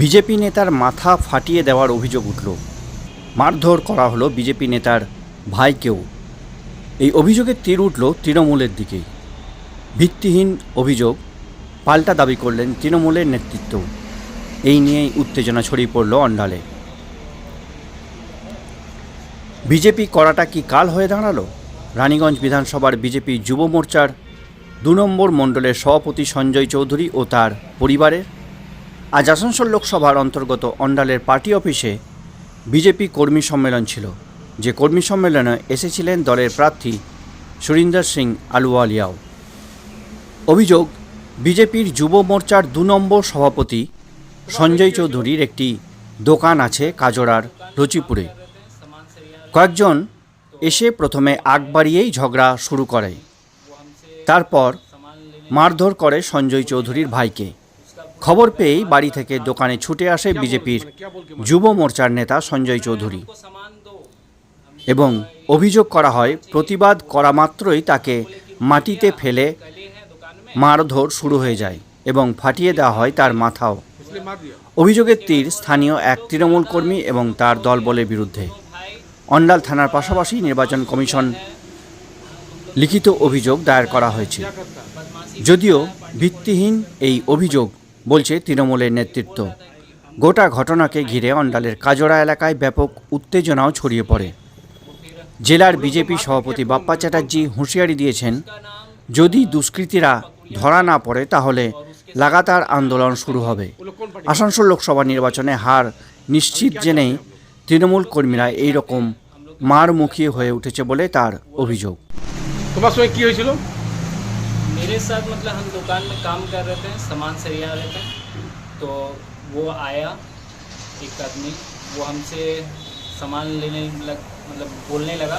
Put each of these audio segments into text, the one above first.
BJP নেতার মাথা ফাটিয়ে দেওয়ার অভিযোগ উঠল। মারধর করা হলো বিজেপি নেতার ভাইকেও। এই অভিযোগে তীর উঠল তৃণমূলের দিকেই। ভিত্তিহীন অভিযোগ, পাল্টা দাবি করলেন তৃণমূলের নেতৃত্ব। এই নিয়েই উত্তেজনা ছড়িয়ে পড়ল অন্ডালে। বিজেপি করাটা কি কাল হয়ে দাঁড়াল? রানীগঞ্জ বিধানসভার বিজেপি যুব মোর্চার দু নম্বর মণ্ডলের সভাপতি সঞ্জয় চৌধুরী ও তার পরিবারের আজ আসানসোল লোকসভার অন্তর্গত অন্ডালের পার্টি অফিসে বিজেপি কর্মী সম্মেলন ছিল, যে কর্মী সম্মেলনে এসেছিলেন দলের প্রার্থী সুরিন্দর সিং আলুওয়ালিয়াও। অভিযোগ, বিজেপির যুব মোর্চার দু নম্বর সভাপতি সঞ্জয় চৌধুরীর একটি দোকান আছে কাজরার রচিপুরে। কয়েকজন এসে প্রথমে আগ বাড়িয়েই ঝগড়া শুরু করে। তারপর মারধর করে সঞ্জয় চৌধুরীর ভাইকে। খবর পেয়েই বাড়ি থেকে দোকানে ছুটে আসে বিজেপির যুব মোর্চার নেতা সঞ্জয় চৌধুরী। এবং অভিযোগ করা হয়, প্রতিবাদ করা মাত্রই তাকে মাটিতে ফেলে মারধর শুরু হয়ে যায় এবং ফাটিয়ে দেওয়া হয় তার মাথাও। অভিযোগের তীর স্থানীয় এক তৃণমূল কর্মী এবং তার দলবলের বিরুদ্ধে। অন্ডাল থানার পাশাপাশি নির্বাচন কমিশন লিখিত অভিযোগ দায়ের করা হয়েছে। যদিও ভিত্তিহীন এই অভিযোগ বলছে তৃণমূলের নেতৃত্ব। গোটা ঘটনাকে ঘিরে অন্ডালের কাজরা এলাকায় ব্যাপক উত্তেজনাও ছড়িয়ে পড়ে। জেলার বিজেপি সভাপতি বাপ্পা চ্যাটার্জি হুঁশিয়ারি দিয়েছেন, যদি দুষ্কৃতীরা ধরা না পড়ে, তাহলে লাগাতার আন্দোলন শুরু হবে। আসানসোল লোকসভা নির্বাচনে হার নিশ্চিত জেনেই তৃণমূল কর্মীরা এই রকম মারমুখী হয়ে উঠেছে বলে তার অভিযোগ। তোমার সঙ্গে কি হয়েছিল? मेरे साथ मतलब हम दुकान में काम कर रहे थे सामान सरिया रहे थे तो वो आया एक आदमी वो हमसे सामान लेने लग मतलब बोलने लगा।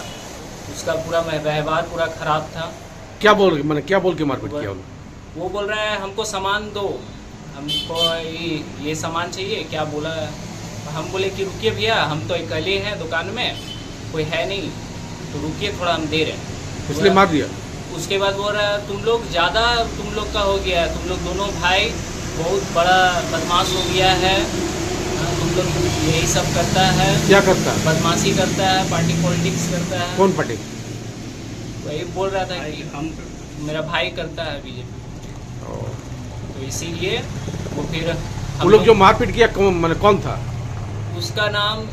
उसका पूरा व्यवहार पूरा ख़राब था। क्या बोल मैंने क्या बोल के मारपीट किया? वो बोल रहा है हमको सामान दो हमको ये ये सामान चाहिए क्या बोला? हम बोले कि रुकिए भैया हम तो अकेले हैं दुकान में कोई है नहीं तो रुकिए थोड़ा हम दे रहे हैं। इसलिए मार दिया? उसके बाद बोल रहा है तुम लोग ज़्यादा तुम लोग का हो गया है तुम लोग दोनों भाई बहुत बड़ा बदमाश हो गया है हाँ, तुम लोग यही सब करता है क्या करता है? बदमाशी करता है पार्टी पॉलिटिक्स करता है। कौन पार्टी? वही बोल रहा था कि हम मेरा भाई करता है बीजेपी। तो इसीलिए वो फिर हम वो लोग जो मारपीट किया कौन कौन था? उसका नाम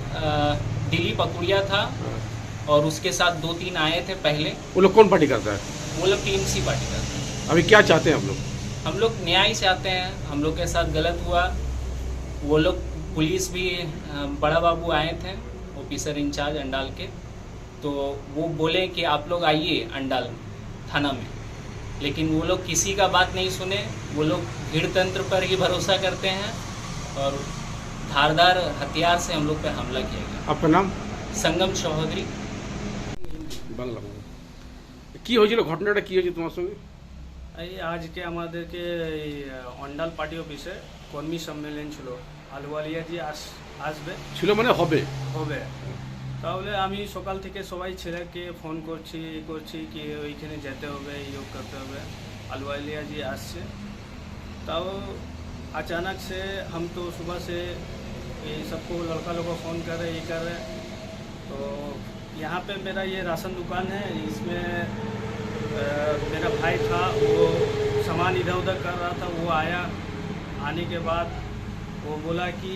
दिलीप अकुड़िया था। और उसके साथ दो तीन आए थे पहले। वो लोग कौन पार्टी करता है? वो लोग टीम सी पार्टी करते हैं। अभी क्या चाहते हैं हम लोग? हम लोग न्याय चाहते हैं। हम लोग के साथ गलत हुआ। वो लोग पुलिस भी बड़ा बाबू आए थे ऑफिसर इंचार्ज अंडाल के। तो वो बोले कि आप लोग आइए अंडाल थाना में। लेकिन वो लोग किसी का बात नहीं सुने। वो लोग भीड़ तंत्र पर ही भरोसा करते हैं और धारदार हथियार से हम लोग पर हमला किया गया। आपका नाम? संगम चौधरी। বাংলা বলো। কি হয়েছিল ঘটনাটা কি হয়েছে তোমার সঙ্গে এই আজকে আমাদেরকে এই অন্ডাল পার্টি অফিসে কর্মী সম্মেলন ছিল আলুয়ালিয়া জি আস আসবে ছিল মানে হবে হবে তাহলে আমি সকাল থেকে সবাই ছেলেকে ফোন করছি এই করছি কি ওইখানে যেতে হবে এই যোগ করতে হবে আলুয়ালিয়া জি আসছে তাও अचानक से हम तो सुबह से ये सबको लड़का लोग को फ़ोन कर रहे ये कर रहे तो यहाँ पे मेरा ये राशन दुकान है इसमें अ, मेरा भाई था वो सामान इधर उधर कर रहा था वो आया आने के बाद वो बोला कि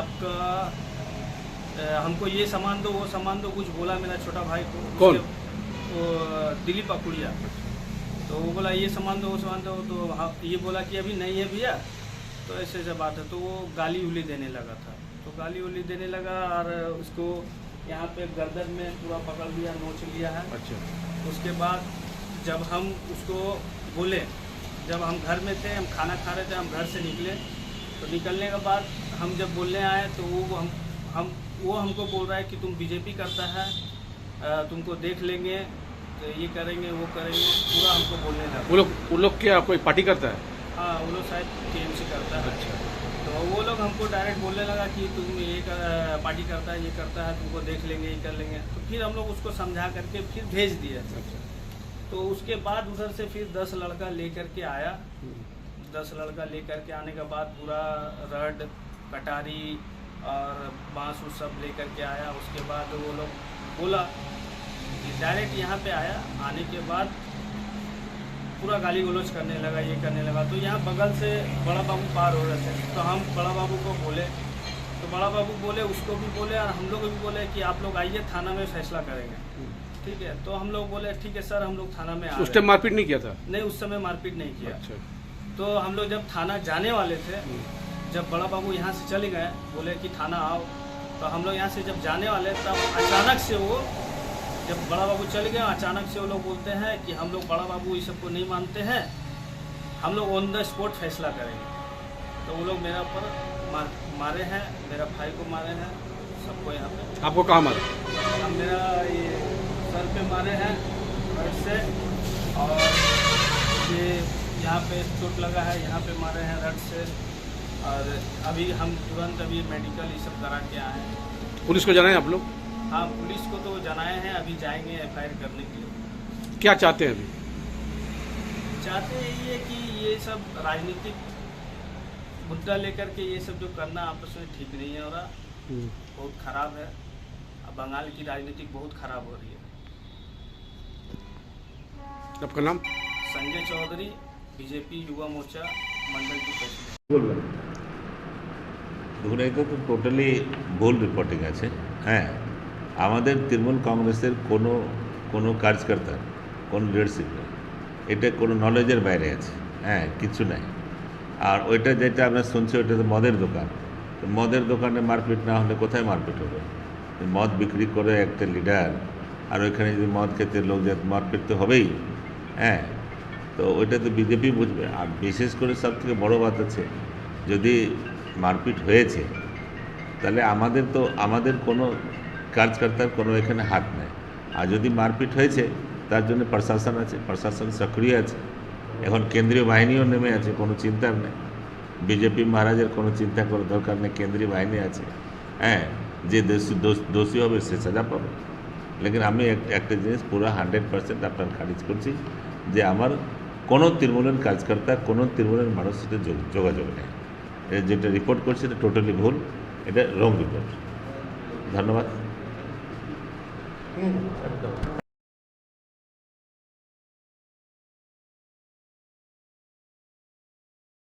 आपका अ, हमको ये सामान दो वो सामान दो कुछ बोला मेरा छोटा भाई को कौन? वो दिलीप अकुड़िया। तो वो बोला ये सामान दो वो सामान दो। तो हाँ ये बोला कि अभी नहीं है भैया। तो ऐसे ऐसे बात है तो वो गाली उली देने लगा था। तो गाली उली देने लगा और उसको यहाँ पे गर्दन में पूरा पकड़ लिया नोच लिया है। अच्छा। उसके बाद जब हम उसको बोले जब हम घर में थे हम खाना खा रहे थे हम घर से निकले तो निकलने के बाद हम जब बोलने आए तो वो हम हम वो हमको बोल रहा है कि तुम बीजेपी करता है तुमको देख लेंगे तो ये करेंगे वो करेंगे पूरा हमको बोलने लगा। वो लोग वो लोग क्या कोई पार्टी करता है? हाँ वो लोग शायद टीएमसी करता है। अच्छा। तो वो लोग हमको डायरेक्ट बोलने लगा कि तुम ये कर, पार्टी करता है ये करता है तुमको देख लेंगे ये कर लेंगे। तो फिर हम लोग उसको समझा करके फिर भेज अच्छा तो उसके बाद उधर से फिर दस लड़का लेकर के आया। दस लड़का लेकर के आने के बाद पूरा रड कटारी और बाँस उस सब लेकर के आया। उसके बाद वो लोग बोला कि डायरेक्ट यहाँ पे आया। आने के बाद पूरा गाली गलौज करने लगा ये करने लगा। तो यहाँ बगल से बड़ा बाबू पार हो रहे थे। तो हम बड़ा बाबू को बोले तो बड़ा बाबू बोले उसको भी बोले और हम लोग भी बोले कि आप लोग आइए थाना में फैसला करेंगे। ठीक है? तो हम लोग बोले ठीक है सर हम लोग थाना में आ उस टाइम मारपीट नहीं किया था? नहीं उस समय मारपीट नहीं किया। अच्छा। तो हम लोग जब थाना जाने वाले थे जब बड़ा बाबू यहाँ से चले गए बोले कि थाना आओ। तो हम लोग यहाँ से जब जाने वाले तब अचानक से वो जब बड़ा बाबू चले गए अचानक से वो लोग बोलते हैं कि हम लोग बड़ा बाबू इस सबको नहीं मानते हैं हम लोग ऑन द स्पॉट फैसला करेंगे। तो वो लोग मेरा ऊपर मार, मारे हैं मेरा भाई को मारे हैं सबको यहाँ पे। आपको कहाँ मारा? अब मेरा ये सर पे मारे हैं राइट से और ये यहाँ पे चोट लगा है यहाँ पे मारे हैं रड से और अभी हम तुरंत अभी मेडिकल ये सब करा के आए हैं। पुलिस को जाना है आप लोग? हाँ पुलिस को तो जनाए हैं अभी जाएंगे एफ करने के लिए क्या चाहते हैं अभी चाहते हैं ये कि ये सब राजनीतिक मुद्दा लेकर के ये सब जो करना आपस में ठीक नहीं है हो रहा बहुत खराब है अब बंगाल की राजनीतिक बहुत खराब हो रही है आपका नाम संजय चौधरी बीजेपी युवा मोर्चा मंडल की प्रेसिडेंट বলবেন দেখুন এটা তো টোটালি ভুল রিপোর্টিং আছে হ্যাঁ আমাদের তৃণমূল কংগ্রেসের কোনো কোনো কার্যকর্তা, কোনো লিডারশিপ নেই। এটা কোনো নলেজের বাইরে আছে। হ্যাঁ কিছু নাই। আর ওইটা যেটা আমরা শুনছি, ওইটা তো মদের দোকান। তো মদের দোকানে মারপিট না হলে কোথায় মারপিট হবে? মদ বিক্রি করে একটা লিডার আর ওইখানে যদি মদ খেতে লোক যায় মারপিট তো হবেই। হ্যাঁ তো ওইটা তো বিজেপি বুঝবে। আর বিশেষ করে সব থেকে বড়ো কথা আছে যদি মারপিট হয়েছে, তাহলে আমাদের তো, আমাদের কোনো কাজকর্তার কোনো এখানে হাত নেই। আর যদি মারপিট হয়েছে, তার জন্য প্রশাসন আছে, প্রশাসন সক্রিয় আছে। এখন কেন্দ্রীয় বাহিনীও নেমে আছে, কোনো চিন্তার নেই। বিজেপি মহারাজের কোনো চিন্তা করার দরকার নেই, কেন্দ্রীয় বাহিনী আছে। হ্যাঁ যে দোষী দোষ- হবে, সে সাজা পাবে। লেকিন আমি এক- একটা জিনিস পুরো হান্ড্রেড পার্সেন্ট আপনার খারিজ করছি যে আমার কোনো তৃণমূলের কাজকর্তা কোনো তৃণমূলের মানুষের সাথে যোগ- যোগাযোগ নেই। যেটা রিপোর্ট করছে, এটা টোটালি ভুল, এটা রং রিপোর্ট ধন্যবাদ। Yun, sabi.